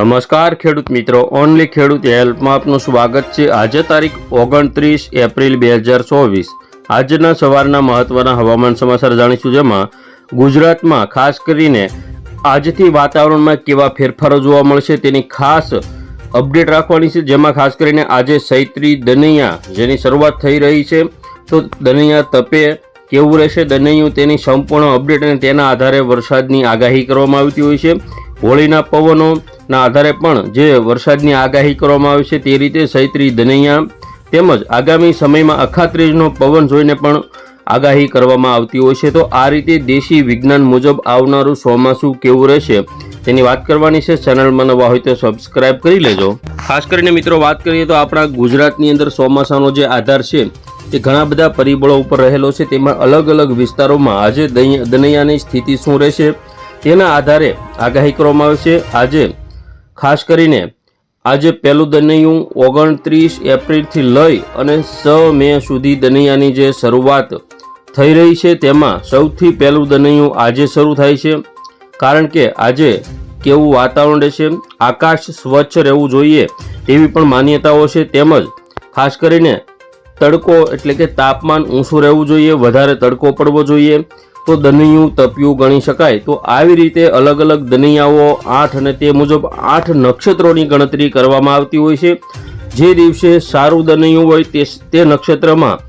નમસ્કાર, ખેડૂત મિત્રો. ઓનલી ખેડૂત હેલ્પમાં આપનું સ્વાગત છે. આજે તારીખ ઓગણત્રીસ એપ્રિલ બે હજાર ચોવીસ. આજના સવારના મહત્વના હવામાન સમાચાર જાણીશું જેમાં ગુજરાતમાં ખાસ કરીને આજથી વાતાવરણમાં કેવા ફેરફારો જોવા મળશે તેની ખાસ અપડેટ રાખવાની છે. જેમાં ખાસ કરીને આજે સૈત્રી દનૈયા જેની શરૂઆત થઈ રહી છે. તો દનૈયા તપે કેવું રહેશે? દનૈયું તેની સંપૂર્ણ અપડેટ અને તેના આધારે વરસાદની આગાહી કરવામાં આવતી હોય છે. હોળીના પવનોના આધારે પણ જે વરસાદની આગાહી કરવામાં આવે છે તે રીતે સૈત્રી દનૈયા તેમજ આગામી સમયમાં અખાત્રીજનો પવન જોઈને પણ આગાહી કરવામાં આવતી હોય છે. તો આ રીતે દેશી વિજ્ઞાન મુજબ આવનારું ચોમાસું કેવું રહેશે? તેની વાત કરવાની છે. ચેનલમાં નવા હોય તો સબસ્ક્રાઇબ કરી લેજો. ખાસ કરીને મિત્રો વાત કરીએ તો આપણા ગુજરાતની અંદર ચોમાસાનો જે આધાર છે તે ઘણા બધા પરિબળો ઉપર રહેલો છે. તેમાં અલગ અલગ વિસ્તારોમાં આજે દનૈયાની સ્થિતિ શું રહેશે તેના આધારે આગાહી કરવામાં આવે છે. આજે ખાસ કરીને આજે પહેલું દનૈયું ઓગણત્રીસ એપ્રિલથી લઈ અને સ મે સુધી દનૈયાની જે શરૂઆત થઈ રહી છે, તેમાં સૌથી પહેલું દનૈયું આજે શરૂ થાય છે. કારણ કે આજે કેવું વાતાવરણ રહેશે, આકાશ સ્વચ્છ રહેવું જોઈએ તેવી પણ માન્યતાઓ છે. તેમજ ખાસ કરીને તડકો એટલે કે તાપમાન ઊંચું રહેવું જોઈએ, વધારે તડકો પડવો જોઈએ. તો દનૈયું તપ્યું ગણી શકાય. તો આવી રીતે અલગ અલગ દનૈયાઓ આઠ અને તે મુજબ આઠ નક્ષત્રોની ગણતરી કરવામાં આવતી હોય છે. જે દિવસે સારું દનૈયું હોય તે તે નક્ષત્રમાં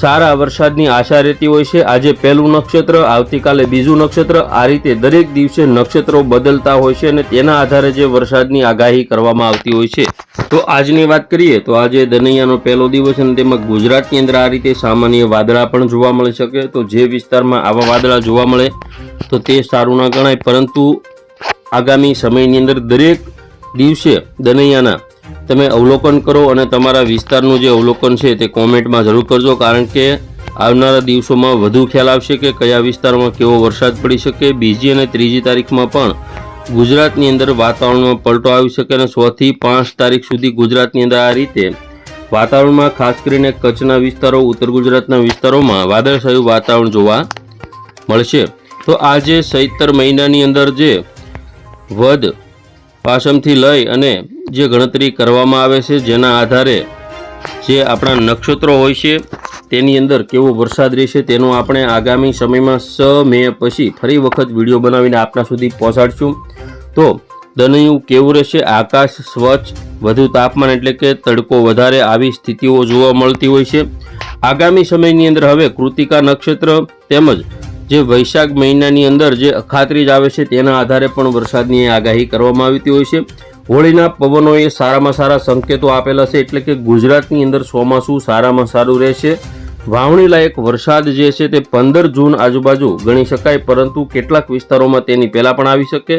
સારા વરસાદની આશા રહેતી હોય છે. આજે પહેલું નક્ષત્ર, આવતીકાલે બીજું નક્ષત્ર. આ રીતે દરેક દિવસે નક્ષત્રો બદલતા હોય છે અને તેના આધારે જે વરસાદની આગાહી કરવામાં આવતી હોય છે. તો આજની વાત કરીએ તો આજે દનૈયાનો પહેલો દિવસ અને તેમાં ગુજરાતની અંદર આ રીતે સામાન્ય વાદળા પણ જોવા મળી શકે. તો જે વિસ્તારમાં આવા વાદળા જોવા મળે તો તે સારું ના ગણાય. પરંતુ આગામી સમયની અંદર દરેક દિવસે દનૈયાના તમે અવલોકન કરો અને તમારા વિસ્તારનું જે અવલોકન છે તે કોમેન્ટમાં જરૂર કરજો, કારણ કે આવનારા દિવસોમાં વધુ ખ્યાલ આવશે કે કયા વિસ્તારમાં કેવો વરસાદ પડી શકે. બીજી અને ત્રીજી તારીખમાં પણ ગુજરાતની અંદર વાતાવરણમાં પલટો આવી શકે અને છથી પાંચ તારીખ સુધી ગુજરાતની અંદર આ રીતે વાતાવરણમાં ખાસ કરીને કચ્છના વિસ્તારો, ઉત્તર ગુજરાતના વિસ્તારોમાં વાદળછાયું વાતાવરણ જોવા મળશે. તો આજે ચૈતર મહિનાની અંદર જે વધ પાસમથી લઈ અને જે ગણતરી કરવામાં આવે છે, જેના આધારે જે આપણા નક્ષત્રો હોય છે, તેની અંદર કેવો વરસાદ રહેશે, તેનો આપણે આગામી સમયમાં સ મે પછી ફરી વખત વીડિયો બનાવીને આપણા સુધી પહોંચાડશું. તો દનયું કેવું રહેશે? આકાશ સ્વચ્છ, વધુ તાપમાન એટલે કે તડકો વધારે આવી સ્થિતિઓ જોવા મળતી હોય છે. આગામી સમયની અંદર હવે કૃતિકા નક્ષત્ર તેમજ જે વૈશાખ મહિનાની અંદર જે અખાત્રીજ આવે છે, તેના આધારે પણ વરસાદની આગાહી કરવામાં આવતી હોય છે. હોળીના પવનોએ સારામાં સારા સંકેતો આપેલા છે, એટલે કે ગુજરાતની અંદર ચોમાસું સારામાં સારું રહેશે. વાવણી લાયક વરસાદ જે છે તે પંદર જૂન આજુબાજુ ગણી શકાય, પરંતુ કેટલાક વિસ્તારોમાં તેની પહેલાં પણ આવી શકે.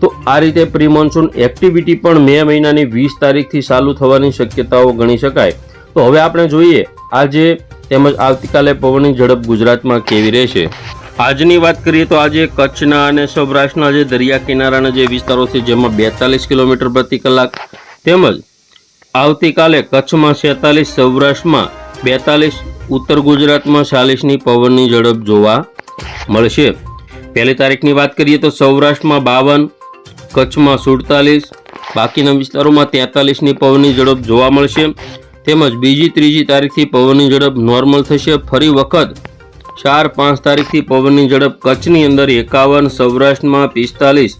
તો આ રીતે પ્રી મોન્સૂન એક્ટિવિટી પણ મે મહિનાની વીસ તારીખથી ચાલુ થવાની શક્યતાઓ ગણી શકાય. તો હવે આપણે જોઈએ, આજે તેમજ આવતીકાલે પવનની ઝડપ ગુજરાતમાં કેવી રહેશે. આજની વાત કરીએ તો આજે કચ્છના અને સૌરાષ્ટ્રના જે દરિયા કિનારાના જે વિસ્તારો છે, જેમાં બેતાલીસ કિલોમીટર પ્રતિ કલાક તેમજ આવતીકાલે કચ્છમાં છેતાલીસ, સૌરાષ્ટ્રમાં બેતાલીસ, ઉત્તર ગુજરાતમાં ચાલીસની પવનની ઝડપ જોવા મળશે. પહેલી તારીખની વાત કરીએ તો સૌરાષ્ટ્રમાં બાવન, કચ્છમાં સુડતાલીસ, બાકીના વિસ્તારોમાં તેતાલીસની પવનની ઝડપ જોવા મળશે. તેમજ બીજી, ત્રીજી તારીખથી પવનની ઝડપ નોર્મલ થશે. ફરી વખત ચાર પાંચ તારીખથી પવનની ઝડપ કચ્છની અંદર એકાવન, સૌરાષ્ટ્રમાં પિસ્તાલીસ.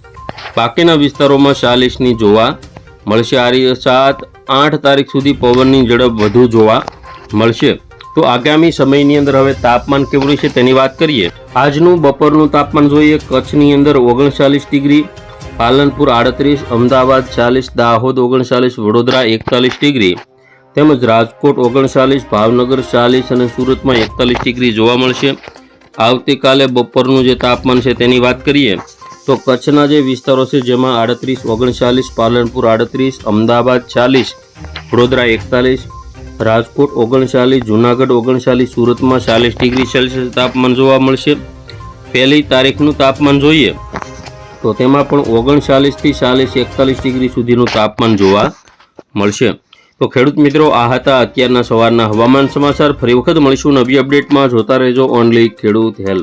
બાકીના વિસ્તારોમાં ચાલીસની જોવા મળશે. આ સાત, આઠ તારીખ સુધી પવનની ઝડપ વધુ જોવા મળશે. તો આગામી સમયની અંદર હવે તાપમાન કેવું રહેશે તેની વાત કરીએ. આજનું બપોરનું તાપમાન જોઈએ. કચ્છની અંદર ઓગણચાલીસ ડિગ્રી, પાલનપુર આડત્રીસ, અમદાવાદ ચાલીસ, દાહોદ ઓગણચાલીસ, વડોદરા એકતાલીસ ડિગ્રી. તેમજ રાજકોટ ઓગણચાલીસ, ભાવનગર ચાલીસ અને સુરતમાં એકતાલીસ ડિગ્રી જોવા મળશે. આવતીકાલે બપોરનું જે તાપમાન છે તેની વાત કરીએ, તો કચ્છના જે વિસ્તારો છે, જેમાં આડત્રીસ, ઓગણચાલીસ, પાલનપુર આડત્રીસ, અમદાવાદ ચાલીસ, વડોદરા એકતાલીસ, રાજકોટ ઓગણચાલીસ, જુનાગઢ ઓગણચાલીસ, સુરતમાં ચાલીસ ડિગ્રી સેલ્સિયસ તાપમાન જોવા મળશે. પહેલી તારીખનું તાપમાન જોઈએ, તો તેમાં પણ ઓગણચાલીસથી ચાલીસ, એકતાલીસ ડિગ્રી સુધીનું તાપમાન જોવા મળશે. તો ખેડૂત મિત્રો, આ હતા અત્યારના સવારના હવામાન સમાચાર. ફરી વખત મળીશું નવી અપડેટમાં. જોતા રહેજો ઓનલી ખેડૂત હેલ્પ.